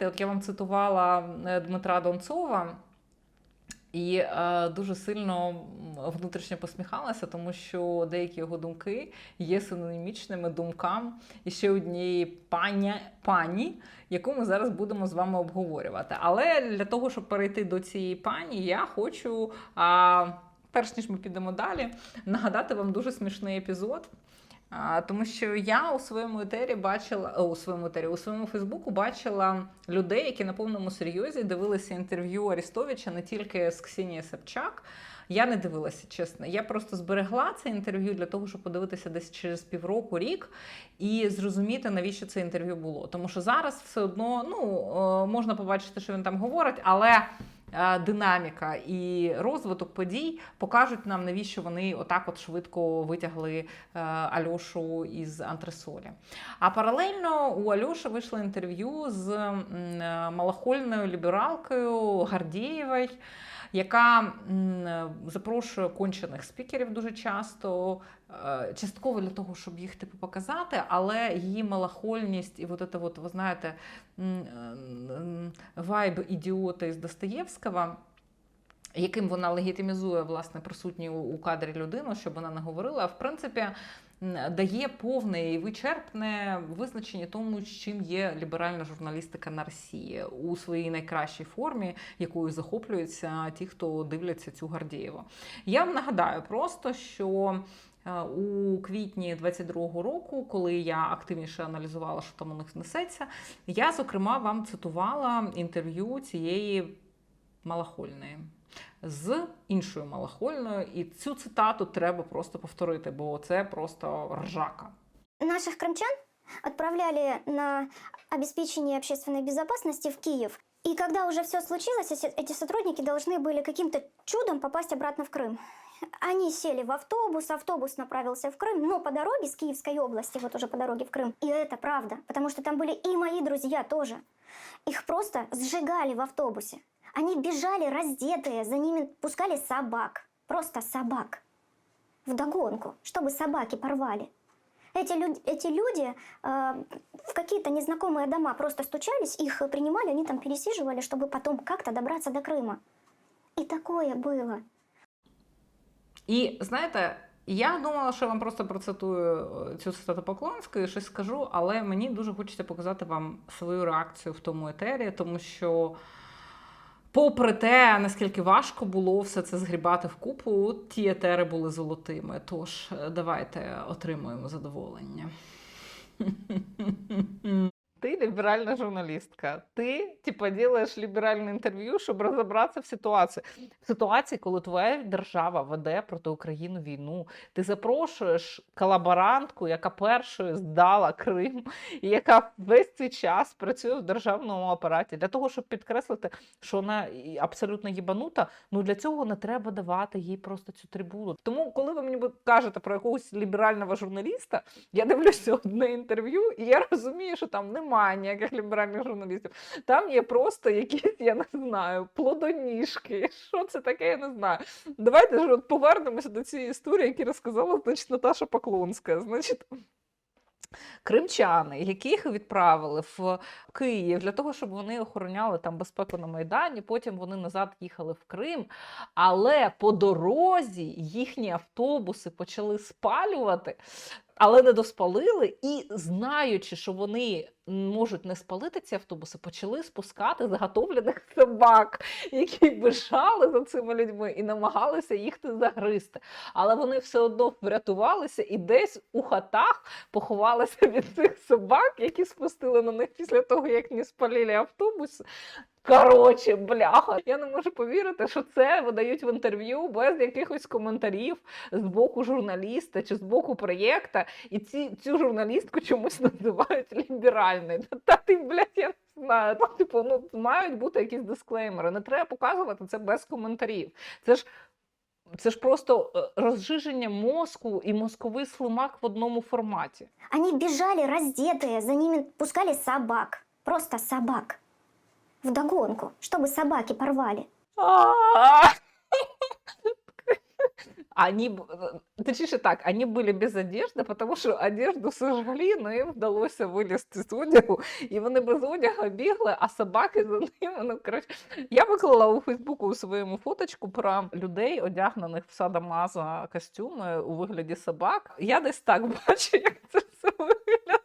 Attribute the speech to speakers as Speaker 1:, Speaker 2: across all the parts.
Speaker 1: знаєте, от я вам цитувала е, Дмитра Донцова. І е, дуже сильно внутрішньо посміхалася, тому що деякі його думки є синонімічними думкам і ще однієї пані, пані, яку ми зараз будемо з вами обговорювати. Але для того, щоб перейти до цієї пані, я хочу, а, перш ніж ми підемо далі, нагадати вам дуже смішний епізод. Тому що я у своєму етері бачила о, у своєму етері, у своєму Фейсбуку бачила людей, які на повному серйозі дивилися інтерв'ю Арістовича не тільки з Ксенії Собчак. Я не дивилася, чесно. Я просто зберегла це інтерв'ю для того, щоб подивитися десь через півроку, рік і зрозуміти, навіщо це інтерв'ю було. Тому що зараз все одно ну, е, можна побачити, що він там говорить, але е, динаміка і розвиток подій покажуть нам, навіщо вони отак от швидко витягли е, Альошу із антресолі. А паралельно у Альоші вийшло інтерв'ю з е, малахольною лібералкою Гардієвою, яка е, запрошує кончених спікерів дуже часто, е, частково для того, щоб їх типу показати, але її малахольність і от це, от, ви знаєте, м, вайб ідіота із Достоєвського. Яким вона легітимізує власне присутню у кадрі людину, щоб вона не говорила, в принципі дає повне і вичерпне визначення тому, чим є ліберальна журналістика на Росії у своїй найкращій формі, якою захоплюються ті, хто дивляться цю Гардієву. Я вам нагадаю просто, що. е, У квітні 22-го року, коли я активніше аналізувала, що там у них несеться, я зокрема вам цитувала інтерв'ю цієї малахольної з іншою малахольною, і цю цитату треба просто повторити, бо це просто ржака.
Speaker 2: Наших крымчан отправляли на обеспечение общественной безопасности в Киев. И когда уже все случилось, эти- эти сотрудники должны были каким-то чудом попасть обратно в Крым. Они сели в автобус, автобус направился в Крым, но по дороге с Киевской области, вот уже по дороге в Крым. И это правда, потому что там были и мои друзья тоже. Их просто сжигали в автобусе. Они бежали раздетые, за ними пускали собак. Просто собак. Вдогонку, чтобы собаки порвали. Эти люди, эти люди э, в какие-то незнакомые дома просто стучались, их принимали, они там пересиживали, чтобы потом как-то добраться до Крыма. И такое было.
Speaker 1: І знаєте, я думала, що я вам просто процитую е, цю цитату Поклонської, щось скажу, але мені дуже хочеться показати вам свою реакцію в тому етері, тому що. Попри те, наскільки важко було все це згрібати в купу, ті етери були золотими. Тож е, давайте отримуємо задоволення. Ти ліберальна журналістка. Ти, типа, робиш ліберальне інтерв'ю, щоб розібратися в ситуації. В ситуації, коли твоя держава веде проти України війну, ти запрошуєш колаборантку, яка першою здала Крим, і яка весь цей час працює в державному апараті для того, щоб підкреслити, що вона абсолютно їбанута. Ну для цього не треба давати їй просто цю трибуну. Тому, коли ви мені кажете про якогось ліберального журналіста, я дивлюся одне інтерв'ю, і я розумію, що там немає ніяких ліберальних журналістів. Там є просто якісь, я не знаю, плодоніжки. Що це таке, я не знаю. Давайте ж от повернемося до цієї історії, яку розказала значить, Наташа Поклонська. Значить, Кримчани, яких відправили в Київ для того, щоб вони охороняли там безпеку на Майдані. Потім вони назад їхали в Крим. Але по дорозі їхні автобуси почали спалювати, але не доспалили. І знаючи, що вони можуть не спалити ці автобуси, почали спускати заготовлених собак, які бежали за цими людьми і намагалися їх не загризти. Але вони все одно врятувалися і десь у хатах поховалися від цих собак, які спустили на них після того, як не спалили автобус. Коротше, бляха, я не можу повірити, що це видають в інтерв'ю без якихось коментарів з боку журналіста чи з боку проєкта, і ці, цю журналістку чомусь називають ліберальною. Та, ти, блядь, я не знаю. Ну, Типу, ну мають бути якісь дисклеймери. Не треба показувати це без коментарів. Це ж це ж просто е, розжиження мозку і мозковий слимак в одному форматі.
Speaker 2: Они бежали раздетые, за ними пускали собак. Просто собак Вдогонку, чтобы собаки порвали.
Speaker 1: А они, б- э, точніше так, они были без одежди, тому що одежду сожгли, но їм вдалося вилізти з одягу, і вони без одягу бігли, а собаки за ними. Ну, коротше, я виклала у Фейсбуку у своєму фоточку про людей, одягнених в садомаза костюми у вигляді собак. Я десь так бачу, як це все виглядає.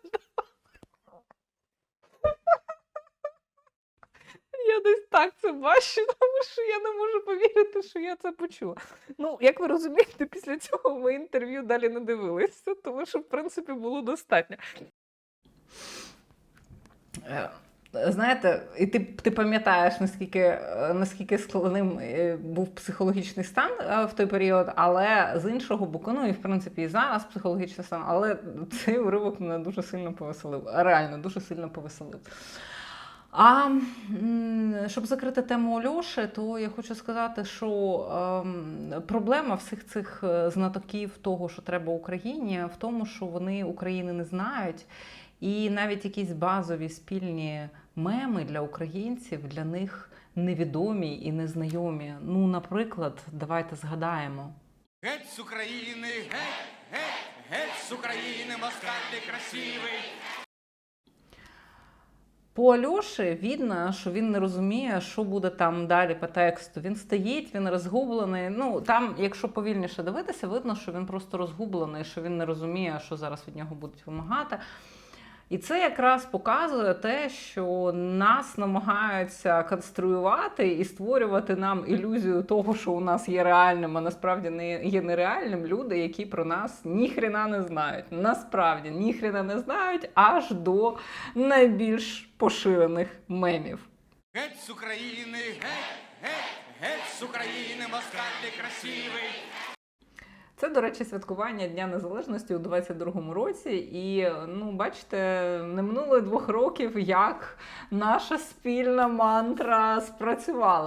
Speaker 1: Я десь так це бачу, тому що я не можу повірити, що я це почула. Ну, як ви розумієте, після цього ми інтерв'ю далі не дивилися, тому що, в принципі, було достатньо. Е, Знаєте, і ти, ти пам'ятаєш, наскільки, е, наскільки складним е, був психологічний стан в той період, але з іншого боку, ну і в принципі і зараз психологічний стан, але цей уривок мене дуже сильно повеселив. Реально, дуже сильно повеселив. А щоб закрити тему Ольоші, то я хочу сказати, що ем, проблема всіх цих е, знатоків того, що треба Україні, в тому, що вони України не знають, і навіть якісь базові спільні меми для українців для них невідомі і незнайомі. Ну, наприклад, давайте згадаємо.
Speaker 3: Геть з України, геть, геть, геть з України, москаль красивий.
Speaker 1: По Альоші видно, що він не розуміє, що буде там далі по тексту. Він стоїть, він розгублений. Ну там, якщо повільніше дивитися, видно, що він просто розгублений, що він не розуміє, що зараз від нього будуть вимагати. І це якраз показує те, що нас намагаються конструювати і створювати нам ілюзію того, що у нас є реальним, а насправді не є нереальним люди, які про нас ніхрена не знають. Насправді ніхрена не знають аж до найбільш поширених мемів.
Speaker 3: Геть з України, геть, геть, геть з України, москаль красивий.
Speaker 1: Це, до речі, святкування Дня Незалежності у 22-му році. І ну, бачите, не минуло двох років, як наша спільна мантра спрацювала.